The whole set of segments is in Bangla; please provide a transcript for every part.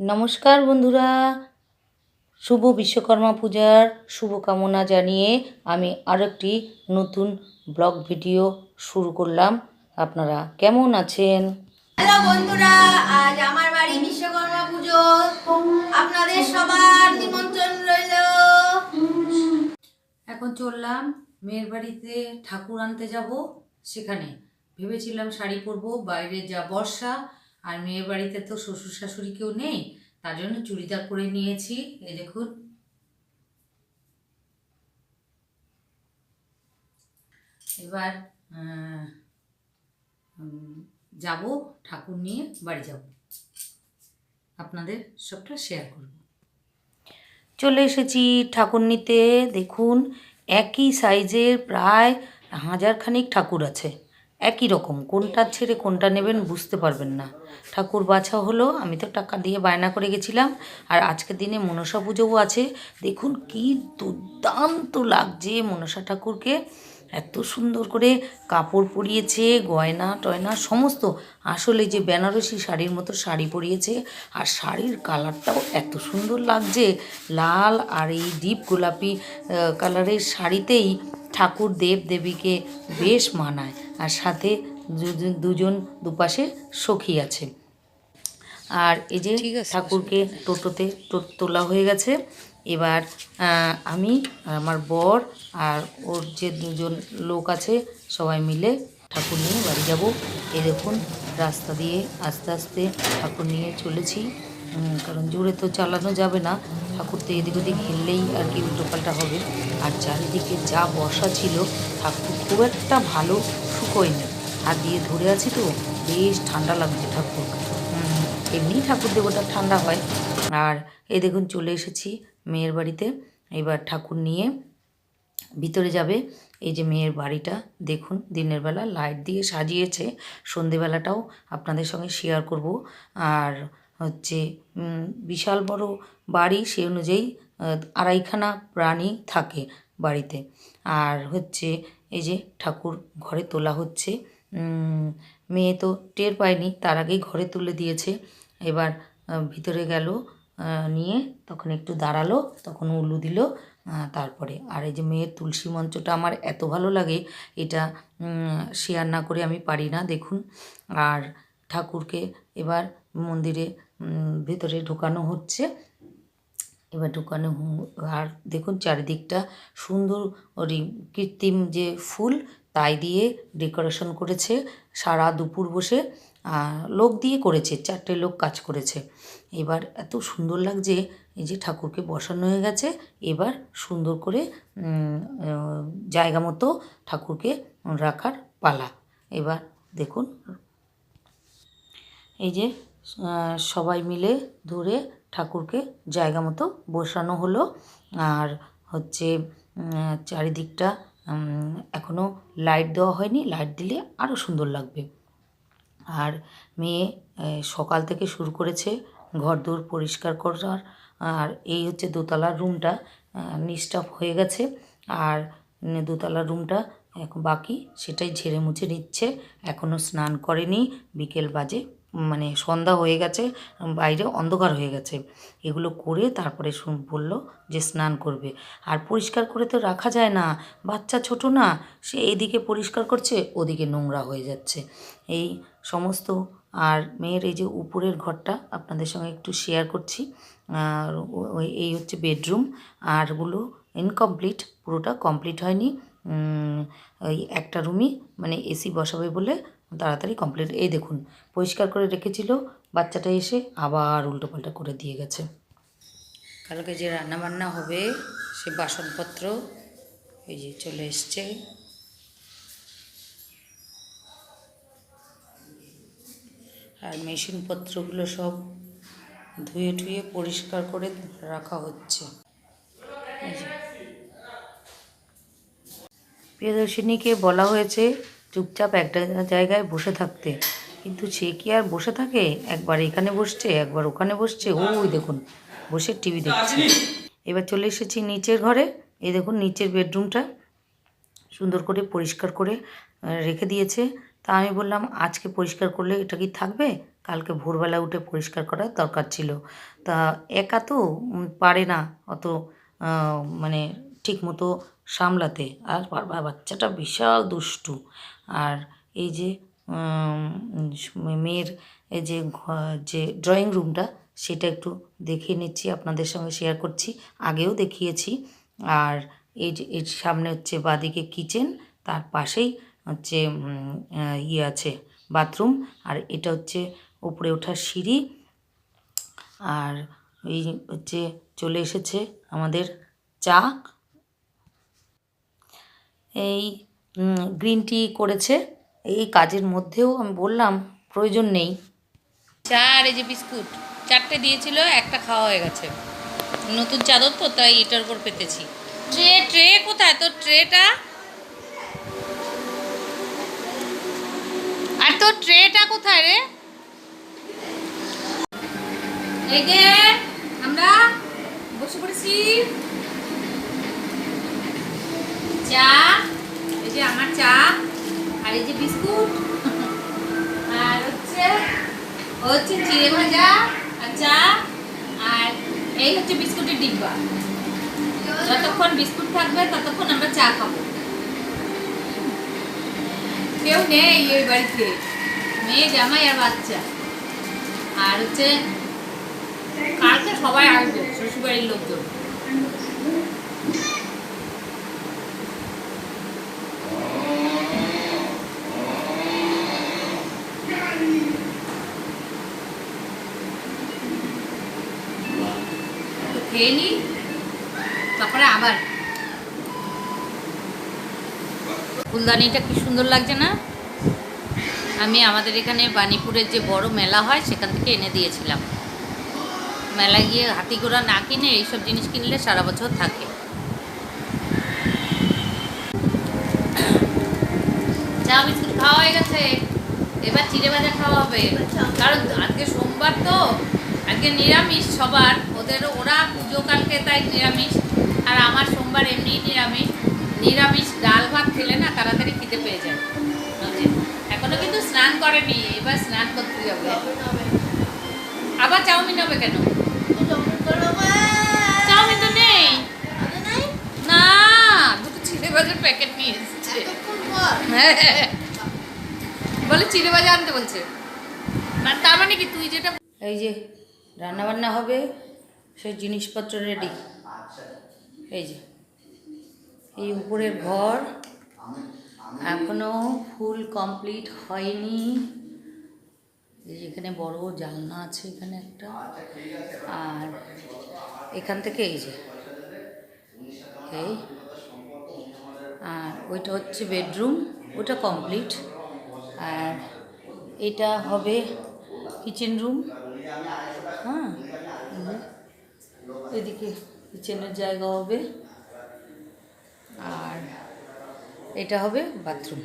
নমস্কার বন্ধুরা। শুভ বিশ্বকর্মা পূজার শুভকামনা জানিয়ে আমি আরেকটি নতুন ব্লগ ভিডিও শুরু করলাম। আপনারা কেমন আছেন? হ্যালো বন্ধুরা, আজ আমার বাড়ি বিশ্বকর্মা পুজো। আপনাদের সবার নিমন্ত্রণ রইল। এখন চললাম মেয়ের বাড়িতে ঠাকুর আনতে যাব। সেখানে ভেবেছিলাম শাড়ি পরবো, বাইরে যা বর্ষা আর মেয়ের বাড়িতে তো শ্বশুর শাশুড়ি কেউ নেই, তার জন্য চুড়িদার করে নিয়েছি এ দেখুন। এবার যাব, ঠাকুর নিয়ে বাড়ি যাব। আপনাদের সবটা শেয়ার করব। চলে এসেছি ঠাকুর নিতে, দেখুন, একই সাইজের প্রায় হাজার খানিক ঠাকুর আছে। একই রকম, কোনটা ছেড়ে কোনটা নেবেন বুঝতে পারবেন না। ঠাকুর বাছা হলো, আমি তো টাকা দিয়ে বায়না করে গেছিলাম, আর আজকের দিনে মনসা পুজোও আছে। দেখুন কি দুর্দান্ত লাগছে মনসা ঠাকুরকে। এত সুন্দর করে কাপড় পরিয়েছে, গয়না টয়না, সমস্ত। আসলে যে বেনারসি শাড়ির মতো শাড়ি পরিয়েছে, আর শাড়ির কালারটাও এত সুন্দর লাগছে। লাল আর এই ডিপ গোলাপি কালারের শাড়িতেই ঠাকুর দেব দেবীকে বেশ মানায় আর সাথে দুজন- দুজন দুপাশে সখী আছে। আর এই যে ঠাকুরকে টোটোতে তোলা হয়ে গেছে। এবার আমি আর আমার বর আর ওর যে দুজন লোক আছে সবাই মিলে ঠাকুর নিয়ে বাড়ি যাব। এই দেখুন রাস্তা দিয়ে আস্তে আস্তে ঠাকুর নিয়ে চলেছি। কারণ জোরে তো চালানো যাবে না। ঠাকুর তো এদিক ওদিক হেললেই আর কি উল্টোপাল্টা হবে। আর চারিদিকে যা বর্ষা ছিল, ঠাকুর খুব একটা ভালো শুকোয়নি হাত দিয়ে ধরে আছি তো, বেশ ঠান্ডা লাগছে ঠাকুর। এমনি ঠাকুর দেবতা ঠান্ডা হয়। আর এই দেখুন চলে এসেছি মেয়ের বাড়িতে। এবার ঠাকুর নিয়ে ভিতরে যাবে। এই যে মেয়ের বাড়িটা, দেখুন দিনের বেলা, লাইট দিয়ে সাজিয়েছে। সন্ধেবেলাটাও আপনাদের সঙ্গে শেয়ার করব। আর হচ্ছে বিশাল বড় বাড়ি সেই অনুযায়ী আড়াইখানা প্রাণী থাকে বাড়িতে। আর হচ্ছে, এই যে ঠাকুর ঘরে তোলা হচ্ছে মেয়ে তো টের পায়নি, তার আগেই ঘরে তুলে দিয়েছে। এবার ভিতরে গেল নিয়ে তখন একটু দাঁড়াল, তখন উলু দিল তারপরে। আর এই যে মেয়ের তুলসী মঞ্চটা আমার এত ভালো লাগে, এটা শেয়ার না করে আমি পারি না, দেখুন। আর ঠাকুরকে এবার মন্দিরে ভিতরে ঢোকানো হচ্ছে। এবার ঢুকানো আর দেখুন চারিদিকটা সুন্দর ওই কৃত্রিম যে ফুল, তাই দিয়ে ডেকোরেশন করেছে। সারা দুপুর বসে লোক দিয়ে করেছে, চারটে লোক কাজ করেছে। এবার এত সুন্দর লাগছে, এই যে ঠাকুরকে বসানো হয়ে গেছে। এবার সুন্দর করে জায়গা মতো ঠাকুরকে রাখার পালা। এবার দেখুন, এই যে সবাই মিলে ধরে ঠাকুরকে জায়গা মতো বসানো হলো। আর হচ্ছে চারিদিকটা এখনও লাইট দেওয়া হয়নি। লাইট দিলে আরও সুন্দর লাগবে। আর মেয়ে সকাল থেকে শুরু করেছে ঘর ঘরদোর পরিষ্কার করার। আর এই হচ্ছে দোতলার রুমটা নিস্টাফ হয়ে গেছে। আর দোতলার রুমটা বাকি, সেটাই ঝেড়ে মুছে নিচ্ছে। এখনও স্নান করেনি। বিকেল বাজে। মানে সন্ধ্যা হয়ে গেছে, বাইরে অন্ধকার হয়ে গেছে। এগুলো করে তারপরে বলল যে স্নান করবে। আর পরিষ্কার করে তো রাখা যায় না, বাচ্চা ছোট না, সে এদিকে পরিষ্কার করছে, ওদিকে নোংরা হয়ে যাচ্ছে। এই সমস্ত আর মেয়ের এই যে উপরের ঘরটা আপনাদের সঙ্গে একটু শেয়ার করছি। আর এই হচ্ছে বেডরুম আর ওগুলো ইনকমপ্লিট পুরোটা কমপ্লিট হয়নি। ওই একটা রুমই মানে এসি বসাবে বলে তাড়াতাড়ি কমপ্লিট এই দেখুন, পরিষ্কার করে রেখেছিল, বাচ্চাটা এসে আবার উল্টোপাল্টা করে দিয়ে গেছে। কালকে যে রান্না বান্না হবে, সে বাসনপত্র, এই যে চলে এসছে। আর মেশিনপত্রগুলো সব ধুয়ে টুয়ে পরিষ্কার করে রাখা হচ্ছে। প্রিয়দর্শিনীকে বলা হয়েছে চুপচাপ একটা জায়গায় বসে থাকতে। কিন্তু সে কি আর বসে থাকে? একবার এখানে বসছে, একবার ওখানে বসছে। ওই দেখুন, বসে টিভি দেখছে। এবার চলে এসেছি নিচের ঘরে। এই দেখুন, নিচের বেডরুমটা সুন্দর করে পরিষ্কার করে রেখে দিয়েছে। তা আমি বললাম, আজকে পরিষ্কার করলে এটা কি থাকবে? কালকে ভোরবেলা উঠে পরিষ্কার করার দরকার ছিল। তা একা তো পারে না অত মানে ঠিক মতো সামলাতে। আর বাচ্চাটা বিশাল দুষ্টু। আর এই যে মেয়ের এই যে যে ড্রয়িং রুমটা সেটা একটু দেখিয়ে নিচ্ছি, আপনাদের সঙ্গে শেয়ার করছি, আগেও দেখিয়েছি। আর এই যে, এর সামনে হচ্ছে বাদিকে কিচেন তার পাশেই হচ্ছে ইয়ে আছে বাথরুম আর এটা হচ্ছে উপরে ওঠার সিঁড়ি। আর এই হচ্ছে চলে এসেছে আমাদের চা। এই গ্রিন টি করেছে। এই কাজের মধ্যেও আমি বললাম, প্রয়োজন নেই। চা আর এই যে বিস্কুট, চারটে দিয়েছিল, একটা খাওয়া হয়ে গেছে। নতুন চাদর তো, তাই এটার উপর পেতেছি। ট্রে ট্রে, কোথায় তোর ট্রেটা? আর তোর ট্রেটা কোথায় রে? এই যে হচ্ছে চিড়ে ভাজা আচ্ছা আর এই হচ্ছে বিস্কুটের ডিব্বা। যতক্ষণ বিস্কুট থাকবে, ততক্ষণ আমরা চা খাব। কেউ নেই এই বাড়িতে, মেয়ে, জামাই আর বাচ্চা। আর হচ্ছে, কালকে সবাই আসবে, শ্বশুরবাড়ির লোকজন। খেয়ে তারপরে আবার। ফুলদানিটা কি সুন্দর লাগছে না? আমি আমাদের এখানে বানিপুরের যে বড় মেলা হয়, সেখান থেকে এনে দিয়েছিলাম। মেলায় গিয়ে হাতি ঘোড়া না কিনে এইসব জিনিস কিনলে সারা বছর থাকে। চা, বিস্কুট খাওয়া হয়ে গেছে। এবার চিড়ে ভাজা খাওয়া হবে। কারণ আজকে সোমবার তো, আজকে নিরামিষ সবার। ওরা পুজো কালকে তাই নিরামিষ, আর আমার সোমবার এমনিই নিরামিষ। নিরামিষ ডাল ভাত খেলে না তাড়াতাড়ি খিদে পেয়ে যায়? এখনও কিন্তু স্নান করেনি, এবার স্নান করতে যাবে। আবার চাউমিন হবে কেন? চাউমিন তো নেই। না, দুটো চিড়ে ভাজার প্যাকেট নিয়ে এসেছে। বলে চিড়ে ভাজা আনতে বলছে। তার মানে কি, তুই যেটা এই যে রান্না বান্না হবে। সেই জিনিসপত্র রেডি এই যে, এই উপরের ঘর এখনও ফুল কমপ্লিট হয়নি। এই এখানে বড় জানলা আছে এখানে একটা। আর এখান থেকে এই যে, এই, আর ওইটা হচ্ছে বেডরুম ওটা কমপ্লিট আর এটা হবে কিচেন রুম হ্যাঁ এদিকে কিচেনের জায়গা হবে। আর এটা হবে বাথরুম।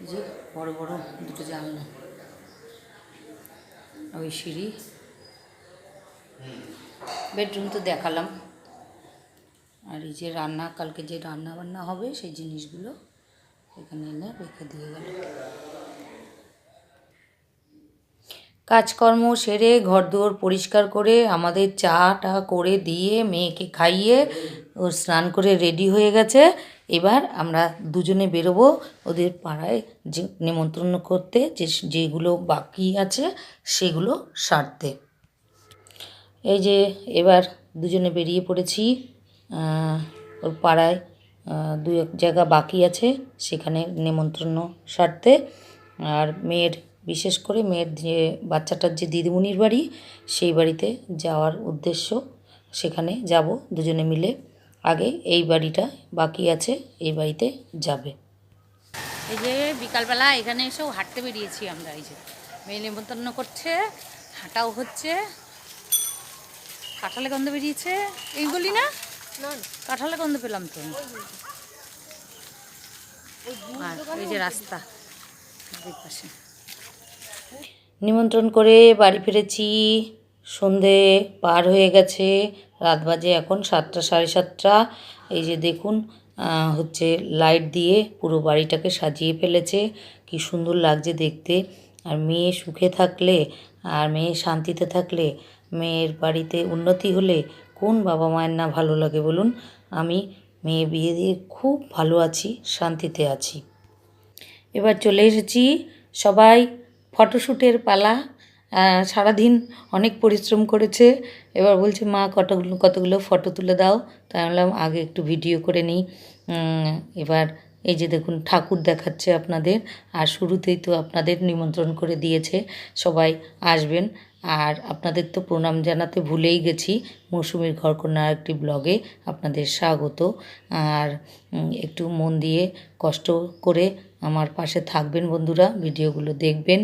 যে বড় বড় দুটো জানলা। ওই সিঁড়ি। বেডরুম তো দেখালাম। আর এই যে রান্না, কালকে যে রান্না বান্না হবে সেই জিনিসগুলো এখানে এনে রেখে দিয়ে গেল। কাজকর্ম সেরে, ঘরদোর পরিষ্কার করে, আমাদের চাটা করে দিয়ে মেয়েকে খাইয়ে, ও স্নান করে রেডি হয়ে গেছে। এবার আমরা দুজনে বেরোবো ওদের পাড়ায় যে নিমন্ত্রণ করতে, যে যেগুলো বাকি আছে সেগুলো সারতে। এই যে এবার দুজনে বেরিয়ে পড়েছি। ওর পাড়ায় দু এক জায়গা বাকি আছে, সেখানে নেমন্ত্রণ সারতে। আর মেয়ের বিশেষ করে মেয়ের যে বাচ্চাটার যে দিদিমণির বাড়ি সেই বাড়িতে যাওয়ার উদ্দেশ্য সেখানে যাব দুজনে মিলে। আগে এই বাড়িটা বাকি আছে এই বাড়িতে যাবে। এই যে বিকালবেলা এখানে এসেও হাঁটতে বেরিয়েছি আমরা এই যে মেয়ে নিমন্ত্রণ করছে হাঁটাও হচ্ছে। কাঁঠালে গন্ধ বেরিয়েছে। এইগুলি না? কাঁঠালে গন্ধ পেলাম তো। আর এই যে রাস্তা দুই পাশে নিমন্ত্রণ করে বাড়ি ফিরেছি। সন্ধে পার হয়ে গেছে। রাত বাজে এখন সাতটা, সাড়ে সাতটা। এই যে দেখুন হচ্ছে লাইট দিয়ে পুরো বাড়িটাকে সাজিয়ে ফেলেছে। কি সুন্দর লাগছে দেখতে। আর মেয়ে সুখে থাকলে, আর মেয়ে শান্তিতে থাকলে, মেয়ের বাড়িতে উন্নতি হলে কোন বাবা মায়ের না ভালো লাগে বলুন? আমি মেয়ে বিয়ে দিয়ে খুব ভালো আছি, শান্তিতে আছি। এবার চলে এসেছি সবাই ফটোশ্যুটের পালা সারাদিন অনেক পরিশ্রম করেছে। এবার বলছে, মা, কতগুলো কতগুলো ফটো তুলে দাও? তাই বললাম, আগে একটু ভিডিও করে নিই। এবার এই যে দেখুন, ঠাকুর দেখাচ্ছে আপনাদের। আর শুরুতেই তো আপনাদের নিমন্ত্রণ করে দিয়েছে, সবাই আসবেন। আর আপনাদের তো প্রণাম জানাতে ভুলেই গেছি, মৌসুমীর ঘরকন্যা একটি ব্লগে আপনাদের স্বাগত। আর একটু মন দিয়ে কষ্ট করে আমার পাশে থাকবেন বন্ধুরা, ভিডিওগুলো দেখবেন।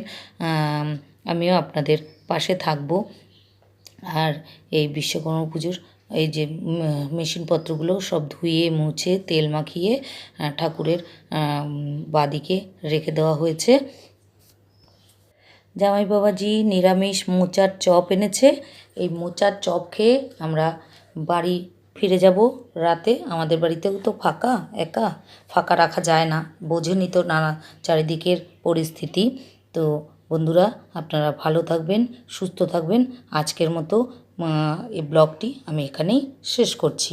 আমিও আপনাদের পাশে থাকব। আর এই বিশ্বকর্মা পুজোর এই যে মেশিনপত্রগুলো সব ধুয়ে, মুছে, তেল মাখিয়ে ঠাকুরের বাদিকে রেখে দেওয়া হয়েছে। জামাই বাবাজি নিরামিষ মোচার চপ এনেছে। এই মোচার চপ খেয়ে আমরা বাড়ি ফিরে যাব রাতে। আমাদের বাড়িতেও তো ফাঁকা, একা। ফাঁকা রাখা যায় না। বোঝেনি তো নানা চারিদিকের পরিস্থিতি। তো বন্ধুরা, আপনারা ভালো থাকবেন, সুস্থ থাকবেন। আজকের মতো এই ব্লগটি আমি এখানেই শেষ করছি।